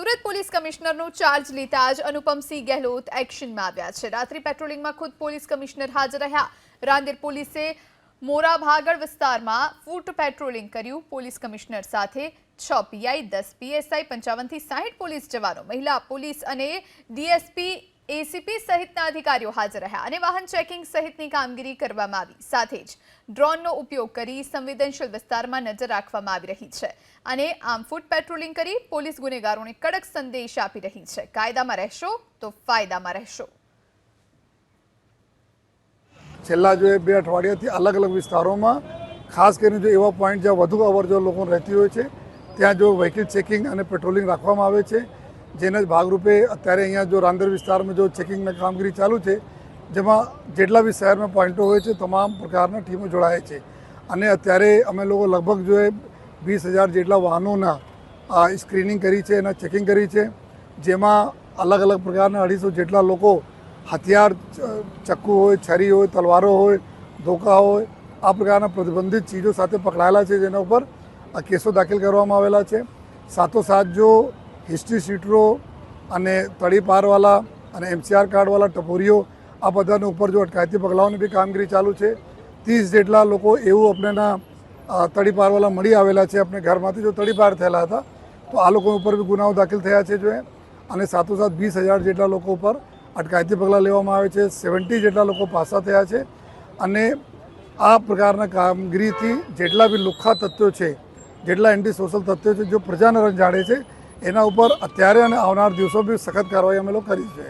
Surat police કમિશનરનો charge લીધા જ અનુપમસિંહ ગહેલોત એક્શનમાં આવ્યા છે. રાત્રિ પેટ્રોલિંગમાં ખુદ પોલીસ કમિશનર હાજર રહ્યા. રાંદેર પોલીસે મોરા ભાગળ વિસ્તારમાં ફૂટ પેટ્રોલિંગ કર્યું. પોલીસ કમિશનર સાથે છ પીઆઈ દસ પીએસઆઈ પંચાવનથી સાહીઠ પોલીસ જવાનો, મહિલા, પોલીસ અને ડીએસપી એસીપી સહિતના અધિકારીઓ હાજર રહ્યા અને વાહન ચેકિંગ સહિતની કામગીરી કરવામાં આવી. સાથે જ ડ્રોનનો ઉપયોગ કરી સંવેદનશીલ વિસ્તારમાં નજર રાખવામાં આવી રહી છે અને આમ ફૂટ પેટ્રોલિંગ કરી પોલીસ ગુનેગારોને કડક સંદેશ આપી રહી છે. કાયદામાં રહેશો તો ફાયદામાં રહેશો. છેલ્લા જો બે અઠવાડિયાથી અલગ અલગ વિસ્તારોમાં, ખાસ કરીને જો એવા પોઈન્ટ જ્યાં વધુ અવરજવર લોકો રહેતી હોય છે, ત્યાં જો વ્હીકલ ચેકિંગ અને પેટ્રોલિંગ રાખવામાં આવે છે જેના જ ભાગરૂપે અત્યારે અહીંયા જો રાંદેર વિસ્તારમાં જો ચેકિંગની કામગીરી ચાલુ છે, જેમાં જેટલા બી શહેરમાં પોઈન્ટો હોય છે, તમામ પ્રકારના ટીમો જોડાય છે. અને અત્યારે અમે લોકો લગભગ જો એ વીસ હજાર જેટલા વાહનોના સ્ક્રીનિંગ કરી છે, એના ચેકિંગ કરી છે, જેમાં અલગ અલગ પ્રકારના અઢીસો જેટલા લોકો હથિયાર ચક્કુ હોય, છરી હોય, તલવારો હોય, ધોકા હોય, આ પ્રકારના પ્રતિબંધિત ચીજો સાથે પકડાયેલા છે, જેના ઉપર આ કેસો દાખલ કરવામાં આવેલા છે. સાથોસાથ જો હિસ્ટ્રી શીટરો અને તળી પારવાલા અને એમસીઆર કાર્ડવાળા ટપોરીઓ આ બધાને ઉપર જો અટકાયતી પગલાઓની બી કામગીરી ચાલુ છે. ત્રીસ જેટલા લોકો એવું આપણેના અ, તળી પારવાલા મળી આવેલા છે આપણે ઘરમાંથી. જો તળી પાર થયેલા હતા તો આ લોકો ઉપર બી ગુનાઓ દાખલ થયા છે જો અને સાથોસાથ વીસ હજાર જેટલા લોકો ઉપર અટકાયતી પગલાં લેવામાં આવે છે. સેવન્ટી જેટલા લોકો પાસા થયા છે. અને આ પ્રકારના કામગીરીથી જેટલા બી લુખ્ખા તત્વો છે જેટલા એન્ટી સોશિયલ તત્વો છે જો પ્રજાને રંજાડે છે એના ઉપર અત્યારે અને આવનાર દિવસો બી સખત કાર્યવાહી અમે લોકો કરી છે.